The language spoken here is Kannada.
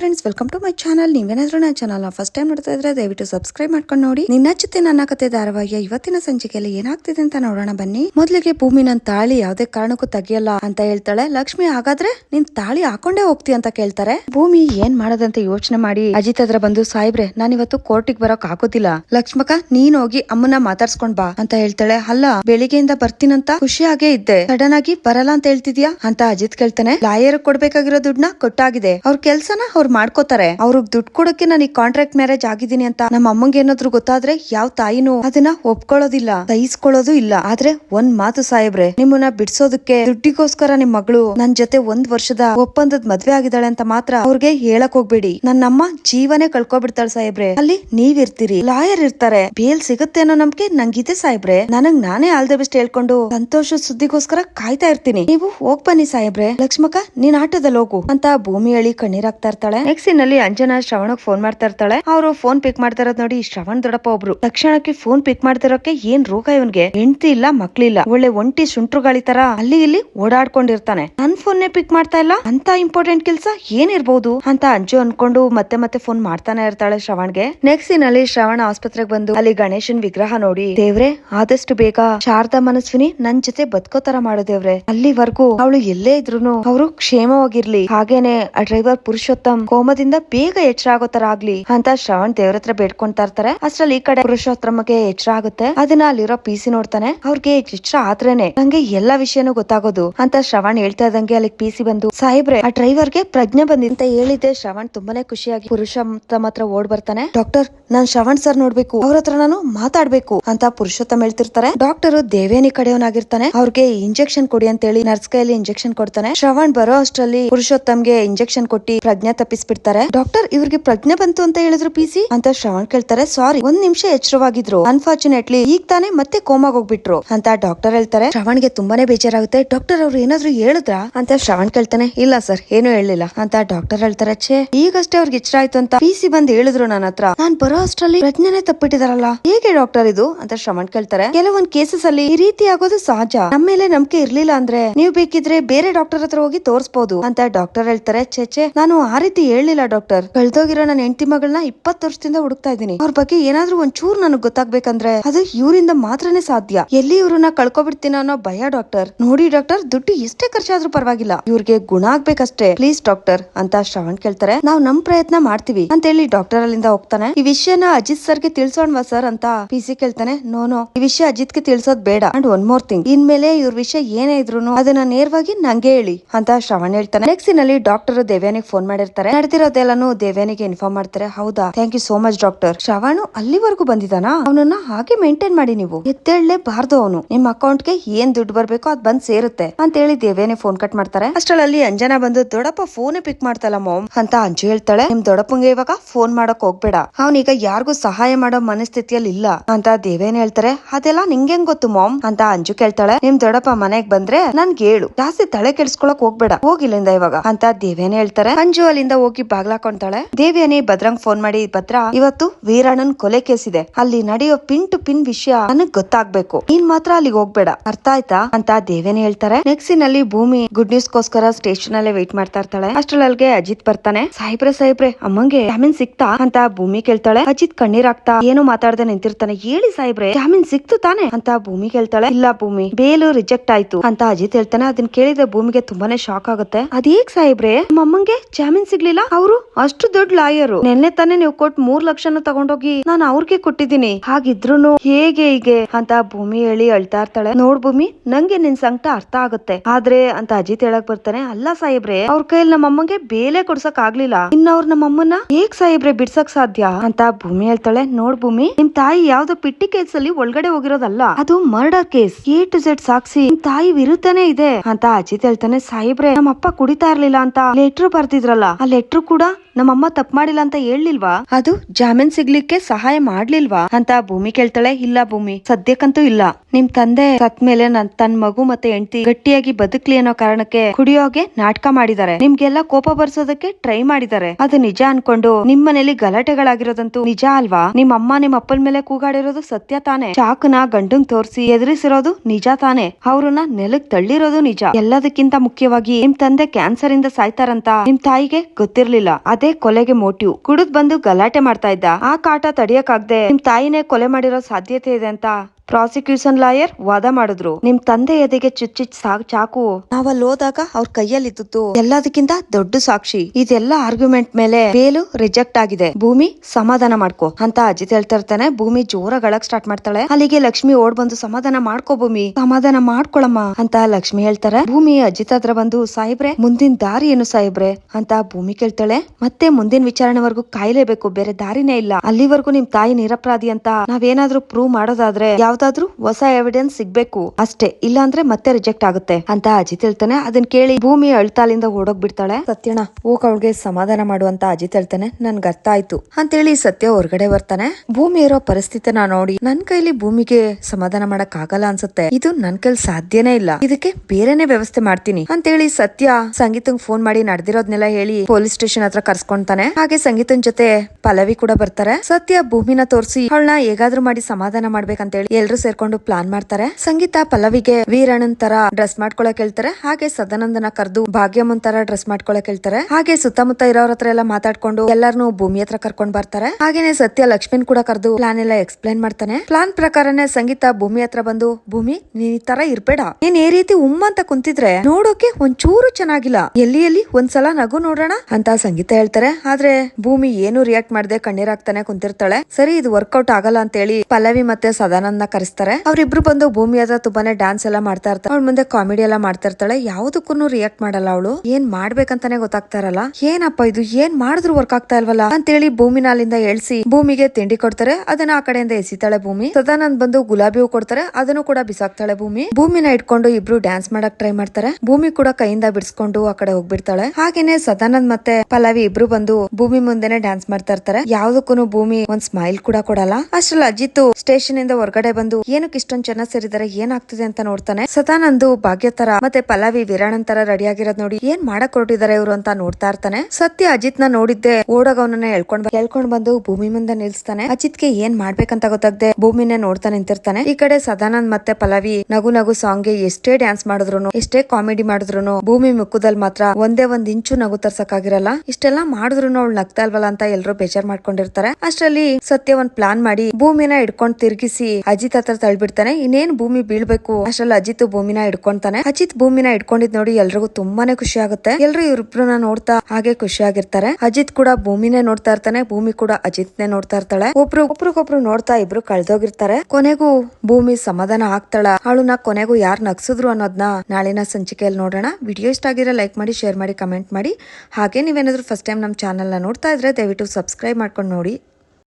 Friends welcome to my channel ನೀವೇನಾದ್ರೂ ನನ್ನ ಚಾನಲ್ ಫಸ್ಟ್ ಟೈಮ್ ನೋಡ್ತಾ ಇದ್ರೆ ದಯವಿಟ್ಟು ಸಬ್ಸ್ಕ್ರೈಬ್ ಮಾಡ್ಕೊಂಡು ನೋಡಿ. ನಿನ್ನ ಜೊತೆ ನನ್ನ ಕತೆ ಧಾರಾವಾಹಿಯ ಇವತ್ತಿನ ಸಂಚಿಕೆಯಲ್ಲಿ ಏನಾಗ್ತಿದೆ ಅಂತ ನೋಡೋಣ ಬನ್ನಿ. ಮೊದಲಿಗೆ ಭೂಮಿ ನನ್ನ ತಾಳಿ ಯಾವ್ದೇ ಕಾರಣಕ್ಕೂ ತೆಗಿಯಲ್ಲ ಅಂತ ಹೇಳ್ತಾಳೆ. ಲಕ್ಷ್ಮಿ, ಹಾಗಾದ್ರೆ ನಿನ್ ತಾಳಿ ಹಾಕೊಂಡೇ ಹೋಗ್ತಿ ಅಂತ ಕೇಳ್ತಾರೆ. ಭೂಮಿ ಏನ್ ಮಾಡೋದಂತ ಯೋಚನೆ ಮಾಡಿ ಅಜಿತ್ ಹತ್ರ ಬಂದು ಸಾಯಿಬ್ರೆ ನಾನು ಇವತ್ತು ಕೋರ್ಟಿಗೆ ಬರೋಕ್ ಆಗೋದಿಲ್ಲ. ಲಕ್ಷ್ಮಕ್ಕ, ನೀನ್ ಹೋಗಿ ಅಮ್ಮನ ಮಾತಾಡ್ಸ್ಕೊಂಡ್ ಬಾ ಅಂತ ಹೇಳ್ತಾಳೆ. ಅಲ್ಲ, ಬೆಳಿಗ್ಗೆಯಿಂದ ಬರ್ತೀನಂತ ಖುಷಿಯಾಗೇ ಇದ್ದೆ. ಸಡನ್ ಆಗಿ ಬರಲ್ಲ ಅಂತ ಹೇಳ್ತಿದ್ಯಾ? ಅಂತ ಅಜಿತ್ ಕೇಳ್ತಾನೆ. ಲಾಯರ್ ಕೊಡ್ಬೇಕಾಗಿರೋ ದುಡ್ಡನ್ನ ಕೊಟ್ಟಾಗಿದೆ. ಅವ್ರ ಕೆಲ್ಸನ ಅವ್ರು ಮಾಡ್ಕೋತಾರೆ. ಅವ್ರಿಗೆ ದುಡ್ಡು ಕೊಡಕ್ಕೆ ನಾನು ಈ ಕಾಂಟ್ರಾಕ್ಟ್ ಮ್ಯಾರೇಜ್ ಆಗಿದ್ದೀನಿ ಅಂತ ನಮ್ಮ ಅಮ್ಮಂಗೆ ಏನಾದ್ರು ಗೊತ್ತಾದ್ರೆ ಯಾವ ತಾಯಿನೂ ಅದನ್ನ ಒಪ್ಕೊಳ್ಳೋದಿಲ್ಲ, ಸಹಿಸ್ಕೊಳ್ಳೋದು ಇಲ್ಲ. ಆದ್ರೆ ಒಂದ್ ಮಾತು ಸಾಹೇಬ್ರೆ, ನಿಮ್ಮನ್ನ ಬಿಡ್ಸೋದಕ್ಕೆ ದುಡ್ಡಿಗೋಸ್ಕರ ನಿಮ್ ಮಗಳು ನನ್ ಜೊತೆ ಒಂದ್ ವರ್ಷದ ಒಪ್ಪಂದದ ಮದ್ವೆ ಆಗಿದ್ದಾಳೆ ಅಂತ ಮಾತ್ರ ಅವ್ರಿಗೆ ಹೇಳಕ್ ಹೋಗ್ಬೇಡಿ. ನನ್ನಮ್ಮ ಜೀವನೇ ಕಳ್ಕೊಬಿಡ್ತಾಳೆ ಸಾಹೇಬ್ರೆ. ಅಲ್ಲಿ ನೀವ್ ಇರ್ತೀರಿ ಲಾಯರ್ ಇರ್ತಾರೆ. ಬೇಲ್ ಸಿಗುತ್ತೆ ಅನ್ನೋ ನಂಬಿಕೆ ನಂಗಿದೆ ಸಾಹೇಬ್ರೆ. ನನಗ್ ನಾನೇ ಆಲ್ ದ ಬೆಸ್ಟ್ ಹೇಳ್ಕೊಂಡು ಸಂತೋಷ ಸುದ್ದಿಗೋಸ್ಕರ ಕಾಯ್ತಾ ಇರ್ತೀನಿ. ನೀವು ಹೋಗ್ ಬನ್ನಿ ಸಾಹೇಬ್ರೆ. ಲಕ್ಷ್ಮಕ್ಕ, ನೀನ್ ಆಟೋದಲ್ಲಿ ಹೋಗು. ಅಂತ ಭೂಮಿ ಹೇಳಿ ಕಣ್ಣೀರಾಗ್ತಾ ಇರ್ತಾಳೆ. ನೆಕ್ಸ್ಟ್ ಸೀನ್ ಅಲ್ಲಿ ಅಂಜನಾ ಶ್ರವಣಕ್ ಫೋನ್ ಮಾಡ್ತಾ ಇರ್ತಾಳೆ. ಅವರು ಫೋನ್ ಪಿಕ್ ಮಾಡ್ತಾ ಇರೋದ್ ನೋಡಿ ಶ್ರವಣ್ ದೊಡ್ಡಪ್ಪ ಒಬ್ರು. ತಕ್ಷಣಕ್ಕೆ ಫೋನ್ ಪಿಕ್ ಮಾಡ್ತಿರೋಕೆ ಏನ್ ರೋಗ ಇವನ್ಗೆ? ಹೆಂಡತಿ ಇಲ್ಲ, ಮಕ್ಳಿಲ್ಲ. ಒಳ್ಳೆ ಒಂಟಿ ಸುಂಟ್ರುಗಾಳಿ ತರ ಅಲ್ಲಿ ಇಲ್ಲಿ ಓಡಾಡ್ಕೊಂಡಿರ್ತಾನೆ. ನನ್ ಫೋನ್ ಪಿಕ್ ಮಾಡ್ತಾ ಇಲ್ಲ. ಅಂತ ಇಂಪಾರ್ಟೆಂಟ್ ಕೆಲ್ಸ ಏನಿರ್ಬಹುದು ಅಂತ ಅಂಜು ಅನ್ಕೊಂಡು ಮತ್ತೆ ಮತ್ತೆ ಫೋನ್ ಮಾಡ್ತಾನೆ ಇರ್ತಾಳೆ ಶ್ರವಣ್ಗೆ. ನೆಕ್ಸ್ಟ್ ಸೀನ್ ಅಲ್ಲಿ ಶ್ರವಣ ಆಸ್ಪತ್ರೆಗೆ ಬಂದು ಅಲ್ಲಿ ಗಣೇಶನ್ ವಿಗ್ರಹ ನೋಡಿ. ದೇವ್ರೆ, ಆದಷ್ಟು ಬೇಗ ಶಾರದಾ ಮನಸ್ವಿನಿ ನನ್ ಜೊತೆ ಬದುಕೋ ಮಾಡೋ ಮಾಡು ದೇವ್ರೆ. ಅಲ್ಲಿವರೆಗೂ ಅವಳು ಎಲ್ಲೇ ಇದ್ರು ಅವರು ಕ್ಷೇಮವಾಗಿರ್ಲಿ. ಹಾಗೇನೆ ಆ ಡ್ರೈವರ್ ಪುರುಷೋತ್ತಮ್ ಕೋಮದಿಂದ ಬೇಗ ಎಚ್ಚರ ಆಗೋ ತರ ಆಗ್ಲಿ ಅಂತ ಶ್ರವಣ್ ದೇವ್ರ ಹತ್ರ ಬೇಡ್ಕೊಂತ ಇರ್ತಾರೆ. ಅಷ್ಟ್ರಲ್ಲಿ ಈ ಕಡೆ ಪುರುಷೋತ್ತಮಗೆ ಎಚ್ಚರ ಆಗುತ್ತೆ ಅದನ್ನ ಅಲ್ಲಿರೋ ಪಿ ಸಿ ನೋಡ್ತಾನೆ. ಅವ್ರಿಗೆ ಎಚ್ಚರ ಆದ್ರೇನೆ ನಂಗೆ ಎಲ್ಲಾ ವಿಷಯನೂ ಗೊತ್ತಾಗೋದು ಅಂತ ಶ್ರವಣ್ ಹೇಳ್ತಾ ಇದ್ದಂಗೆ ಅಲ್ಲಿ ಪಿ ಸಿ ಬಂದು, ಸಾಹೇಬ್ರೆ, ಆ ಡ್ರೈವರ್ಗೆ ಪ್ರಜ್ಞೆ ಬಂದಿ ಅಂತ ಹೇಳಿದ್ದೆ ಶ್ರವಣ್ ತುಂಬಾನೇ ಖುಷಿಯಾಗಿ ಪುರುಷೋತ್ತಮ ಹತ್ರ ಓಡ್ ಬರ್ತಾನೆ. ಡಾಕ್ಟರ್, ನಾನ್ ಶ್ರವಣ್ ಸರ್ ನೋಡ್ಬೇಕು. ಅವ್ರ ಹತ್ರ ನಾನು ಮಾತಾಡ್ಬೇಕು ಅಂತ ಪುರುಷೋತ್ತಮ್ ಹೇಳ್ತಿರ್ತಾರೆ. ಡಾಕ್ಟರ್ ದೇವೇನಿ ಕಡೆಯವನಾಗಿರ್ತಾನೆ. ಅವ್ರಿಗೆ ಇಂಜೆಕ್ಷನ್ ಕೊಡಿ ಅಂತ ಹೇಳಿ ನರ್ಸ್ ಕೈಯಲ್ಲಿ ಇಂಜೆಕ್ಷನ್ ಕೊಡ್ತಾನೆ. ಶ್ರವಣ್ ಬರೋ ಅಷ್ಟ್ರಲ್ಲಿ ಪುರುಷೋತ್ತಮ್ಗೆ ಇಂಜೆಕ್ಷನ್ ಕೊಟ್ಟಿ ಪ್ರಜ್ಞೆ ತಪ್ಪಿಸ್ಬಿಡ್ತಾರೆ ಡಾಕ್ಟರ್ ಇವ್ರಿಗೆ ಪ್ರಜ್ಞೆ ಬಂತು ಅಂತ ಹೇಳಿದ್ರು ಪಿಸಿ ಅಂತ ಶ್ರವಣ್ ಕೇಳ್ತಾರೆ, ಸಾರಿ, ಒಂದ್ ನಿಮಿಷ ಎಚ್ಚರವಾಗಿದ್ರು. ಅನ್ಫಾರ್ಚುನೇಟ್ಲಿ ಈಗ ತಾನೆ ಮತ್ತೆ ಕೋಮಾಗ್ ಹೋಗ್ಬಿಟ್ರು ಅಂತ ಡಾಕ್ಟರ್ ಹೇಳ್ತಾರೆ. ಶ್ರವಣ್ಗೆ ತುಂಬಾನೇ ಬೇಜಾರಾಗುತ್ತೆ. ಡಾಕ್ಟರ್ ಅವ್ರು ಏನಾದ್ರು ಹೇಳಿದ್ರ? ಅಂತ ಶ್ರವಣ್ ಕೇಳ್ತಾನೆ, ಇಲ್ಲ ಸರ್, ಏನು ಹೇಳಿಲ್ಲ. ಅಂತ ಡಾಕ್ಟರ್ ಹೇಳ್ತಾರೆ, ಛೇ, ಈಗಷ್ಟೇ ಅವ್ರಿಗೆ ಎಚ್ಚರ ಆಯ್ತು ಅಂತ ಪಿ ಸಿ ಬಂದ್ ಹೇಳಿದ್ರು ನನ್ನ ಹತ್ರ. ನಾನ್ ಬರೋ ಅಷ್ಟ್ರಲ್ಲಿ ಪ್ರಜ್ಞೆನೆ ತಪ್ಪಿಟ್ಟಿದಾರಲ್ಲ. ಹೇಗೆ ಡಾಕ್ಟರ್ ಇದು? ಅಂತ ಶ್ರವಣ್ ಕೇಳ್ತಾರೆ. ಕೆಲವೊಂದ್ ಕೇಸಸ್ ಅಲ್ಲಿ ಈ ರೀತಿ ಆಗೋದು ಸಹಜ. ನಮ್ಮ ಮೇಲೆ ನಂಬಿಕೆ ಇರ್ಲಿಲ್ಲ ಅಂದ್ರೆ ನೀವು ಬೇಕಿದ್ರೆ ಬೇರೆ ಡಾಕ್ಟರ್ ಹತ್ರ ಹೋಗಿ ತೋರಿಸಬಹುದು ಅಂತ ಡಾಕ್ಟರ್ ಹೇಳ್ತಾರೆ ಚೇಚೆ ನಾನು ಆ ರೀತಿ ಹೇಳಿಲ್ಲ ಡಾಕ್ಟರ್. ಕಳ್ದೋಗಿರೋ ನನ್ನ ಹೆಂಡತಿ ಮಗಳನ್ನ ಇಪ್ಪತ್ತು ವರ್ಷದಿಂದ ಹುಡುಕ್ತಾ ಇದ್ದೀನಿ. ಅವ್ರ ಬಗ್ಗೆ ಏನಾದ್ರೂ ಒಂಚೂರು ನನಗೆ ಗೊತ್ತಾಗ್ಬೇಕಂದ್ರೆ ಅದು ಇವರಿಂದ ಮಾತ್ರನೇ ಸಾಧ್ಯ. ಎಲ್ಲಿ ಇವ್ರನ್ನ ಕಳ್ಕೊಬಿಡ್ತೀನ ಅನ್ನೋ ಭಯ ಡಾಕ್ಟರ್. ನೋಡಿ ಡಾಕ್ಟರ್, ದುಡ್ಡು ಎಷ್ಟೇ ಖರ್ಚಾದ್ರೂ ಪರವಾಗಿಲ್ಲ. ಇವ್ರಿಗೆ ಗುಣ ಆಗ್ಬೇಕಷ್ಟೇ. ಪ್ಲೀಸ್ ಡಾಕ್ಟರ್ ಅಂತ ಶ್ರವಣ್ ಕೇಳ್ತಾರೆ. ನಾವು ನಮ್ ಪ್ರಯತ್ನ ಮಾಡ್ತೀವಿ ಅಂತ ಹೇಳಿ ಡಾಕ್ಟರ್ ಅಲ್ಲಿಂದ ಹೋಗ್ತಾನೆ. ಈ ವಿಷಯನ ಅಜಿತ್ ಸರ್ಗೆ ತಿಳ್ಸೋಣ್ವಾ ಸರ್ ಅಂತ ಪಿ ಸಿ ಕೇಳ್ತಾನೆ. No no. ಈ ವಿಷಯ ಅಜಿತ್ಗೆ ತಿಳ್ಸೋದ್ ಬೇಡ. ಅಂಡ್ ಒನ್ ಮೋರ್ ಥಿಂಗ್ ಇನ್ಮೇಲೆ ಇವ್ರ ವಿಷಯ ಏನೇ ಇದ್ರು ಅದನ್ನ ನೇರವಾಗಿ ನಂಗೆ ಹೇಳಿ ಅಂತ ಶ್ರವಣ್ ಹೇಳ್ತಾನೆ. ನೆಕ್ಸ್ಟ್ನಲ್ಲಿ ಡಾಕ್ಟರ್ ದೇವ್ಯಾನಿಗೆ ಫೋನ್ ಮಾಡಿರ್ತಾರೆ. ನಡೆದಿರೋದೆಲ್ಲಾನು ದೇವ್ಯಾನಿಗೆ ಇನ್ಫಾರ್ಮ್ ಮಾಡ್ತಾರೆ. ಹೌದಾ? Thank you so much doctor Shravan ಅಲ್ಲಿವರೆಗೂ ಬಂದಿದಾನ ಅವನನ್ನ ಹಾಗೆ ಮೇಂಟೈನ್ ಮಾಡಿ ನೀವು. ಎದ್ದೇಳಲೇಬಾರ್ದು ಅವನು. ನಿಮ್ ಅಕೌಂಟ್ಗೆ ಏನ್ ದುಡ್ಡು ಬರ್ಬೇಕು ಅದ್ ಬಂದ್ ಸೇರುತ್ತೆ ಅಂತ ಹೇಳಿ ದೇವೇನೆ ಫೋನ್ ಕಟ್ ಮಾಡ್ತಾರೆ. ಅಷ್ಟರಲ್ಲಿ ಅಂಜನಾ ಬಂದು, ದೊಡ್ಡಪ್ಪ ಫೋನ್ ಪಿಕ್ ಮಾಡ್ತಲ್ಲ ಮಾಮ್ ಅಂತ ಅಂಜು ಹೇಳ್ತಾಳೆ. ನಿಮ್ ದೊಡ್ಡಪ್ಪಂಗೆ ಇವಾಗ ಫೋನ್ ಮಾಡಕ್ ಹೋಗ್ಬೇಡ. ಅವನೀಗ ಯಾರಿಗೂ ಸಹಾಯ ಮಾಡೋ ಮನಸ್ಥಿತಿಯಲ್ಲಿ ಇಲ್ಲ ಅಂತ ದೇವೇನ್ ಹೇಳ್ತಾರೆ. ಅದೆಲ್ಲ ನಿಂಗೆ ಗೊತ್ತು ಮಾಮ್ ಅಂತ ಅಂಜು ಕೇಳ್ತಾಳೆ. ನಿಮ್ ದೊಡ್ಡಪ್ಪ ಮನೆಗ್ ಬಂದ್ರೆ ನನ್ಗೆ ಹೇಳು ಜಾಸ್ತಿ ತಲೆ ಕೆಡ್ಸ್ಕೊಳಕ್ ಹೋಗ್ಬೇಡ. ಹೋಗಿಲ್ಲಿಂದ ಇವಾಗ ಅಂತ ದೇವೇನೆ ಹೇಳ್ತಾರೆ. ಅಂಜು ಅಲ್ಲಿಂದ ಹೋಗಿ ಬಾಗ್ಲಾಕೊಂತಾಳೆ ದೇವಿಯನಿ ಭದ್ರಂಗ್ ಫೋನ್ ಮಾಡಿ, ಭದ್ರ, ಇವತ್ತು ವೀರಣ್ಣನ್ ಕೊಲೆ ಕೇಸ್ ಇದೆ. ಅಲ್ಲಿ ನಡೆಯೋ ಪಿನ್ ಟು ಪಿನ್ ವಿಷಯ ನನಗ್ ಗೊತ್ತಾಗ್ಬೇಕು. ನೀನ್ ಮಾತ್ರ ಅಲ್ಲಿಗೆ ಹೋಗ್ಬೇಡ. ಅರ್ಥ ಆಯ್ತಾ? ಅಂತ ದೇವೇನೆ ಹೇಳ್ತಾರೆ. ನೆಕ್ಸ್ಟ್ನಲ್ಲಿ ಭೂಮಿ ಗುಡ್ ನ್ಯೂಸ್ ಗೋಸ್ಕರ ಸ್ಟೇಷನ್ ಅಲ್ಲೇ ವೇಟ್ ಮಾಡ್ತಾ ಇರ್ತಾಳೆ. ಅಷ್ಟ್ರಲ್ಲಿಗೆ ಅಜಿತ್ ಬರ್ತಾನೆ. ಸಾಹೇಬ್ರೆ ಸಾಹೇಬ್ರೆ, ಅಮ್ಮಂಗೆ ಜಾಮೀನ್ ಸಿಕ್ತಾ? ಅಂತ ಭೂಮಿ ಕೇಳ್ತಾಳೆ. ಅಜಿತ್ ಕಣ್ಣೀರಾಗ್ತಾ ಏನು ಮಾತಾಡದೆ ನಿಂತಿರ್ತಾನೆ. ಹೇಳಿ ಸಾಹೇಬ್ರೆ, ಜಾಮೀನ್ ಸಿಕ್ತು ತಾನೆ? ಅಂತ ಭೂಮಿ ಕೇಳ್ತಾಳೆ. ಇಲ್ಲ ಭೂಮಿ, ಬೇಲು ರಿಜೆಕ್ಟ್ ಆಯ್ತು. ಅಂತ ಅಜಿತ್ ಹೇಳ್ತಾನೆ. ಅದನ್ನ ಕೇಳಿದ ಭೂಮಿಗೆ ತುಂಬಾನೇ ಶಾಕ್ ಆಗುತ್ತೆ. ಅದೇಗ್ ಸಾಹೇಬ್ರೆ, ನಮ್ಮ ಅಮ್ಮಂಗೆ ಜಾಮೀನ್ ಸಿಗ್ಲಿಲ್ಲ ಅವರು ಅಷ್ಟು ದೊಡ್ಡ ಲಾಯರು. ನಿನ್ನೆ ತಾನೇ ನೀವು ಕೊಟ್ ಮೂರ್ ಲಕ್ಷನ ತಗೊಂಡೋಗಿ ನಾನು ಅವ್ರಿಗೆ ಕೊಟ್ಟಿದ್ದೀನಿ. ಹಾಗಿದ್ರು ಹೇಗೆ ಹೀಗೆ ಅಂತ ಭೂಮಿ ಹೇಳಿ ಅಳ್ತಾ ಇರ್ತಾಳೆ. ನೋಡ್ ಭೂಮಿ, ನಂಗೆ ನಿನ್ ಸಂಕಟ ಅರ್ಥ ಆಗುತ್ತೆ. ಆದ್ರೆ ಅಂತ ಅಜಿತ್ ಹೇಳಕ್ ಬರ್ತಾನೆ, ಅಲ್ಲ ಸಾಹೇಬ್ರೆ, ಅವ್ರ ಕೈಯಲ್ಲಿ ನಮ್ಮ ಅಮ್ಮಂಗೆ ಬೇಲೆ ಕೊಡ್ಸಕ್ ಆಗ್ಲಿಲ್ಲ. ಇನ್ನ ಅವ್ರ ನಮ್ಮ ಅಮ್ಮನ್ನ ಹೇಗ್ ಸಾಹೇಬ್ರೆ ಬಿಡ್ಸಕ್ ಸಾಧ್ಯ? ಅಂತ ಭೂಮಿ ಹೇಳ್ತಾಳೆ. ನೋಡ್ ಭೂಮಿ, ನಿಮ್ ತಾಯಿ ಯಾವ್ದೋ ಪಿಟ್ಟಿ ಕೇಸ್ ಅಲ್ಲಿ ಒಳಗಡೆ ಹೋಗಿರೋದಲ್ಲ. ಅದು murder case. A to Z ಸಾಕ್ಷಿ ನಿಮ್ ತಾಯಿ ವಿರುದ್ಧನೇ ಇದೆ. ಅಂತ ಅಜಿತ್ ಹೇಳ್ತಾನೆ. ಸಾಹೇಬ್ರೆ ನಮ್ಮ ಅಪ್ಪ ಕುಡಿತಾ ಇರ್ಲಿಲ್ಲ ಅಂತ ಲೆಟ್ರ್ ಬರ್ತಿದ್ರಲ್ಲ ಆ ಲೆಟ್ರ್ ಕೂಡ ನಮ್ಮಮ್ಮ ತಪ್ಪು ಮಾಡಿಲ್ಲ ಅಂತ ಹೇಳಲಿಲ್ವಾ? ಅದು ಜಾಮೀನ್ ಸಿಗ್ಲಿಕ್ಕೆ ಸಹಾಯ ಮಾಡ್ಲಿಲ್ವಾ? ಅಂತ ಭೂಮಿ ಕೇಳ್ತಾಳೆ. ಇಲ್ಲ ಭೂಮಿ, ಸದ್ಯಕ್ಕಂತೂ ಇಲ್ಲ. ನಿಮ್ ತಂದೆ ಸತ್ ಮೇಲೆ ನನ್, ತನ್ ಮಗು ಮತ್ತೆ ಹೆಂಡತಿ ಗಟ್ಟಿಯಾಗಿ ಬದುಕ್ಲಿ ಅನ್ನೋ ಕಾರಣಕ್ಕೆ ಕುಡಿಯೋಗೆ ನಾಟಕ ಮಾಡಿದ್ದಾರೆ. ನಿಮ್ಗೆಲ್ಲ ಕೋಪ ಬರ್ಸೋದಕ್ಕೆ ಟ್ರೈ ಮಾಡಿದ್ದಾರೆ. ಅದು ನಿಜ ಅನ್ಕೊಂಡು ನಿಮ್ ಮನೇಲಿ ಗಲಾಟೆಗಳಾಗಿರೋದಂತೂ ನಿಜ ಅಲ್ವಾ? ನಿಮ್ ಅಮ್ಮ ನಿಮ್ ಅಪ್ಪನ ಮೇಲೆ ಕೂಗಾಡಿರೋದು ಸತ್ಯ ತಾನೆ. ಚಾಕುನ ಗಂಡಂಗ್ ತೋರಿಸಿ ಎದುರಿಸಿರೋದು ನಿಜ ತಾನೆ. ಅವ್ರನ್ನ ನೆಲಕ್ ತಳ್ಳಿರೋದು ನಿಜ. ಎಲ್ಲದಕ್ಕಿಂತ ಮುಖ್ಯವಾಗಿ ನಿಮ್ ತಂದೆ ಕ್ಯಾನ್ಸರ್ ಇಂದ ಸಾಯ್ತಾರಂತ ನಿಮ್ ತಾಯಿಗೆ ಗೊತ್ತಿರ್ಲಿಲ್ಲ. ಅದೇ ಕೊಲೆಗೆ ಮೋಟಿವ್ ಕುಡಿದ್ ಬಂದು ಗಲಾಟೆ ಮಾಡ್ತಾ ಇದ್ದ. ಆ ಕಾಟ ತಡಿಯಕ್ಕಾಗ್ದೆ ನಿಮ್ ತಾಯಿನೇ ಕೊಲೆ ಮಾಡಿರೋ ಸಾಧ್ಯತೆ ಇದೆ ಅಂತ ಪ್ರಾಸಿಕ್ಯೂಷನ್ ಲಾಯರ್ ವಾದ ಮಾಡಿದ್ರು. ನಿಮ್ ತಂದೆ ಎದೆಗೆ ಚುಚ್ಚಿಚ್ ಸಾಕ್ ಚಾಕು? ನಾವಲ್ಲಿ ಹೋದಾಗ ಅವ್ರ ಕೈಯಲ್ಲಿ ಇದ್ದಿದ್ದು ಎಲ್ಲದಕ್ಕಿಂತ ದೊಡ್ಡ ಸಾಕ್ಷಿ. ಇದೆಲ್ಲ ಆರ್ಗ್ಯುಮೆಂಟ್ ಮೇಲೆ ಬೇಲು ರಿಜೆಕ್ಟ್ ಆಗಿದೆ. ಭೂಮಿ ಸಮಾಧಾನ ಮಾಡ್ಕೋ. ಅಂತ ಅಜಿತ್ ಹೇಳ್ತಾ ಇರ್ತಾನೆ ಭೂಮಿ ಜೋರ ಗಳಕ್ ಸ್ಟಾರ್ಟ್ ಮಾಡ್ತಾಳೆ. ಅಲ್ಲಿಗೆ ಲಕ್ಷ್ಮಿ ಓಡ್ ಬಂದು, ಸಮಾಧಾನ ಮಾಡ್ಕೋ ಭೂಮಿ. ಸಮಾಧಾನ ಮಾಡ್ಕೊಳಮ್ಮ. ಅಂತ ಲಕ್ಷ್ಮಿ ಹೇಳ್ತಾರೆ. ಭೂಮಿ ಅಜಿತ್ ಹತ್ರ ಬಂದು ಸಾಯಿಬ್ರೆ ಮುಂದಿನ ದಾರಿ ಏನು ಸಾಯಿಬ್ರೆ ಅಂತ ಭೂಮಿ ಕೇಳ್ತಾಳೆ. ಮತ್ತೆ ಮುಂದಿನ ವಿಚಾರಣೆವರೆಗೂ ಕಾಯ್ಲೇಬೇಕು. ಬೇರೆ ದಾರಿನೇ ಇಲ್ಲ. ಅಲ್ಲಿವರೆಗೂ ನಿಮ್ ತಾಯಿ ನಿರಪರಾಧಿ ಅಂತ ನಾವೇನಾದ್ರೂ ಪ್ರೂವ್ ಮಾಡೋದಾದ್ರೆ ಯಾವ್ದಾದ್ರು ಹೊಸ ಎವಿಡೆನ್ಸ್ ಸಿಗ್ಬೇಕು ಅಷ್ಟೇ, ಇಲ್ಲಾಂದ್ರೆ ಮತ್ತೆ ರಿಜೆಕ್ಟ್ ಆಗುತ್ತೆ ಅಂತ ಅಜಿತ್ ಹೇಳ್ತಾನೆ. ಅದನ್ ಕೇಳಿ ಭೂಮಿ ಅಳ್ತಾಲಿಂದ ಓಡೋಗ್ ಬಿಡ್ತಾಳೆ ಸತ್ಯಣ ಹೋಗ್ ಅವಳಿಗೆ ಸಮಾಧಾನ ಮಾಡುವಂತ ಅಜಿತ್ ಹೇಳ್ತಾನೆ, ನನ್ಗೆ ಅರ್ಥ ಆಯ್ತು ಅಂತೇಳಿ ಸತ್ಯ ಹೊರಗಡೆ ಬರ್ತಾನೆ. ಭೂಮಿ ಇರೋ ಪರಿಸ್ಥಿತಿನ ನೋಡಿ ನನ್ ಕೈಲಿ ಭೂಮಿಗೆ ಸಮಾಧಾನ ಮಾಡಕ್ ಆಗಲ್ಲ ಅನ್ಸುತ್ತೆ. ಇದು ನನ್ ಕೈಲಿ ಸಾಧ್ಯನೇ ಇಲ್ಲ. ಇದಕ್ಕೆ ಬೇರೆನೆ ವ್ಯವಸ್ಥೆ ಮಾಡ್ತೀನಿ ಅಂತೇಳಿ ಸತ್ಯ ಸಂಗೀತಂಗ್ ಫೋನ್ ಮಾಡಿ ನಡೆದಿರೋದ್ನೆಲ್ಲ ಹೇಳಿ ಪೊಲೀಸ್ ಸ್ಟೇಷನ್ ಹತ್ರ ಕರ್ಸ್ಕೊಂತಾನೆ. ಹಾಗೆ ಸಂಗೀತನ್ ಜೊತೆ ಪಲ್ಲವಿ ಕೂಡ ಬರ್ತಾರೆ. ಸತ್ಯ ಭೂಮಿನ ತೋರಿಸಿ ಅವಳನ್ನ ಹೇಗಾದ್ರೂ ಮಾಡಿ ಸಮಾಧಾನ ಮಾಡ್ಬೇಕಂತೇಳಿ ಎಲ್ರು ಸೇರ್ಕೊಂಡು ಪ್ಲಾನ್ ಮಾಡ್ತಾರೆ. ಸಂಗೀತ ಪಲ್ಲವಿಗೆ ವೀರಣ್ಣನ್ ತರ ಡ್ರೆಸ್ ಮಾಡ್ಕೊಳಕ್ ಹೇಳ್ತಾರೆ. ಹಾಗೆ ಸದಾನಂದನ ಕರೆದು ಭಾಗ್ಯಮ್ಮನ್ ತರ ಡ್ರೆಸ್ ಮಾಡ್ಕೊಳಕ್ ಹೇಳ್ತಾರೆ. ಹಾಗೆ ಸುತ್ತಮುತ್ತ ಇರೋರ ಹತ್ರ ಎಲ್ಲ ಮಾತಾಡ್ಕೊಂಡು ಎಲ್ಲಾರ್ನು ಭೂಮಿ ಹತ್ರ ಕರ್ಕೊಂಡ್ ಬರ್ತಾರೆ. ಹಾಗೇನೆ ಸತ್ಯ ಲಕ್ಷ್ಮಿನ್ ಕೂಡ ಕರೆದು ಪ್ಲಾನ್ ಎಲ್ಲ ಎಕ್ಸ್ಪ್ಲೈನ್ ಮಾಡ್ತಾನೆ. ಪ್ಲಾನ್ ಪ್ರಕಾರನೇ ಸಂಗೀತ ಭೂಮಿ ಹತ್ರ ಬಂದು, ಭೂಮಿ, ನೀನ್ ತರ ಇರ್ಬೇಡ. ನೀನ್ ಈ ರೀತಿ ಉಮ್ಮ ಅಂತ ಕುಂತಿದ್ರೆ ನೋಡೋಕೆ ಒಂಚೂರು ಚೆನ್ನಾಗಿಲ್ಲ. ಎಲ್ಲಿ ಎಲ್ಲಿ ಒಂದ್ಸಲ ನಗು ನೋಡೋಣ? ಅಂತ ಸಂಗೀತ ಹೇಳ್ತಾರೆ. ಆದ್ರೆ ಭೂಮಿ ಏನು ರಿಯಾಕ್ಟ್ ಮಾಡದೆ ಕಣ್ಣೀರಾಗ್ತಾನೆ ಕುಂತಿರ್ತಾಳೆ. ಸರಿ, ಇದು ವರ್ಕೌಟ್ ಆಗಲ್ಲ ಅಂತ ಹೇಳಿ ಪಲ್ಲವಿ ಮತ್ತೆ ಸದಾನಂದ್ನ ಕರೆಸ್ತಾರೆ ಅವ್ರಿಬ್ರು ಬಂದು ಭೂಮಿ ಹತ್ರ ತುಂಬಾನೇ ಡ್ಯಾನ್ಸ್ ಎಲ್ಲ ಮಾಡ್ತಾ ಇರ್ತಾರೆ. ಅವ್ಳ ಮುಂದೆ ಕಾಮಿಡಿ ಎಲ್ಲ ಮಾಡ್ತಾ ಇರ್ತಾಳೆ. ಯಾವ್ದಕ್ಕೂ ರಿಯಾಕ್ಟ್ ಮಾಡಲ್ಲ ಅವಳು. ಏನ್ ಮಾಡ್ಬೇಕಂತಾನೆ ಗೊತ್ತಾಗ್ತಾ ಇರಲ್ಲ. ಏನಪ್ಪ ಇದು? ಏನ್ ಮಾಡಿದ್ರು ವರ್ಕ್ ಆಗ್ತಾ ಇಲ್ವಲ್ಲ? ಅಂತೇಳಿ ಭೂಮಿ ನಾಲಿಂದ ಎಳ್ಸಿ ಭೂಮಿಗೆ ತಿಂಡಿ ಕೊಡ್ತಾರೆ. ಅದನ್ನ ಆ ಕಡೆಯಿಂದ ಎಸಿತಾಳೆ ಭೂಮಿ. ಸದಾನಂದ್ ಬಂದು ಗುಲಾಬಿ ಹೂ ಕೊಡ್ತಾರೆ. ಅದನ್ನು ಕೂಡ ಬಿಸಾಕ್ತಾಳೆ ಭೂಮಿ. ಭೂಮಿನ ಇಟ್ಕೊಂಡು ಇಬ್ರು ಡ್ಯಾನ್ಸ್ ಮಾಡಕ್ ಟ್ರೈ ಮಾಡ್ತಾರೆ. ಭೂಮಿ ಕೂಡ ಕೈಯಿಂದ ಬಿಡಿಸ್ಕೊಂಡು ಆ ಕಡೆ ಹೋಗ್ಬಿಡ್ತಾಳೆ. ಹಾಗೇನೆ ಸದಾನಂದ್ ಮತ್ತೆ ಪಲ್ಲವಿ ಇಬ್ರು ಬಂದು ಭೂಮಿ ಮುಂದೆನೆ ಡ್ಯಾನ್ಸ್ ಮಾಡ್ತಾ ಇರ್ತಾರೆ. ಯಾವ್ದಕ್ಕೂ ಭೂಮಿ ಒಂದ್ ಸ್ಮೈಲ್ ಕೂಡ ಕೊಡಲ್ಲ. ಅಷ್ಟ್ರಲ್ಲಿ ಅಜಿತ್ ಸ್ಟೇಷನ್ ಇಂದ ಹೊರಗಡೆ ಬಂದು ಏನಕ್ಕೆ ಇಷ್ಟೊಂದು ಜನ ಸೇರಿದಾರೆ, ಏನಾಗ್ತಿದೆ ಅಂತ ನೋಡ್ತಾನೆ. ಸದಾನಂದು ಭಾಗ್ಯ ತರ, ಮತ್ತೆ ಪಲ್ಲವಿ ವಿರಾಣನ್ ತರ ರೆಡಿ ಆಗಿರೋದ್ ನೋಡಿ ಏನ್ ಮಾಡಕ್ ಹೊರಟಿದ್ದಾರೆ ಇವರು ಅಂತ ನೋಡ್ತಾ ಇರ್ತಾನೆ. ಸತ್ಯ ಅಜಿತ್ನ ನೋಡಿದ್ದೆ ಓಡಾಗ ಅವನನ್ನ ಎಳ್ಕೊಂಡ್ ಎಳ್ಕೊಂಡ್ ಬಂದು ಭೂಮಿ ಮುಂದೆ ನಿಲ್ಸ್ತಾನೆ. ಅಜಿತ್ಗೆ ಏನ್ ಮಾಡ್ಬೇಕಂತ ಗೊತ್ತಾಗ್ದೆ ಭೂಮಿನೇ ನೋಡ್ತಾ ನಿಂತಿರ್ತಾನೆ. ಈ ಕಡೆ ಸದಾನಂದ್ ಮತ್ತೆ ಪಲ್ಲವಿ ನಗು ನಗು ಸಾಂಗ್ಗೆ ಎಷ್ಟೇ ಡ್ಯಾನ್ಸ್ ಮಾಡಿದ್ರು ಎಷ್ಟೇ ಕಾಮಿಡಿ ಮಾಡಿದ್ರು ಭೂಮಿ ಮುಖದಲ್ಲಿ ಮಾತ್ರ ಒಂದೇ ಒಂದ್ ಇಂಚು ನಗು ತರ್ಸಕ್ಕಾಗಿರಲ್ಲ. ಇಷ್ಟೆಲ್ಲ ಮಾಡಿದ್ರು ಅವ್ಳು ನಗ್ತಾ ಇಲ್ವಲ್ಲ ಅಂತ ಎಲ್ರು ಬೇಜಾರ್ ಮಾಡ್ಕೊಂಡಿರ್ತಾರೆ. ಅಷ್ಟ್ರಲ್ಲಿ ಸತ್ಯ ಒಂದ್ ಪ್ಲಾನ್ ಮಾಡಿ ಭೂಮಿನ ಹಿಡ್ಕೊಂಡ್ ತಿರ್ಗಿಸಿ ಅಜಿತ್ ಹತ್ರ ತಳ್ಬಿಡ್ತಾನೆ. ಇನ್ನೇನ್ ಭೂಮಿ ಬೀಳ್ಬೇಕು? ಅಷ್ಟ್ರಲ್ಲಿ ಅಜಿತ್ ಭೂಮಿನ ಹಿಡ್ಕೊಂತಾನೆ. ಅಜಿತ್ ಭೂಮಿನ ಹಿಡ್ಕೊಂಡಿದ್ ನೋಡಿ ಎಲ್ರಿಗೂ ತುಂಬಾನೇ ಖುಷಿ ಆಗುತ್ತೆ. ಎಲ್ರು ಇವ್ರಿಬ್ರನ್ನ ನೋಡ್ತಾ ಹಾಗೆ ಖುಷಿಯಾಗಿರ್ತಾರೆ ಅಜಿತ್ ಕೂಡ ಭೂಮಿನೇ ನೋಡ್ತಾ ಇರ್ತಾನೆ. ಭೂಮಿ ಕೂಡ ಅಜಿತ್ನೇ ನೋಡ್ತಾ ಇರ್ತಾಳೆ. ಒಬ್ರು, ಒಬ್ರಿಗೊಬ್ರು ನೋಡ್ತಾ ಇಬ್ರು ಕಳ್ದೋಗಿರ್ತಾರೆ. ಕೊನೆಗೂ ಭೂಮಿ ಸಮಾಧಾನ ಆಗ್ತಾಳ. ಅವಳನ್ನ ಕೊನೆಗೂ ಯಾರ್ ನಗ್ಸಿದ್ರು ಅನ್ನೋದನ್ನ ನಾಳಿನ ಸಂಚಿಕೆಯಲ್ಲಿ ನೋಡೋಣ. ವಿಡಿಯೋ ಇಷ್ಟ ಆಗಿರೋ ಲೈಕ್ ಮಾಡಿ, ಶೇರ್ ಮಾಡಿ, ಕಮೆಂಟ್ ಮಾಡಿ. ಹಾಗೆ ನೀವೇನಾದ್ರೂ ಫಸ್ಟ್ ಟೈಮ್ ನಮ್ಮ ಚಾನಲ್ನ ನೋಡ್ತಾ ಇದ್ರೆ ದಯವಿಟ್ಟು ಸಬ್ಸ್ಕ್ರೈಬ್ ಮಾಡ್ಕೊಂಡು ನೋಡಿ.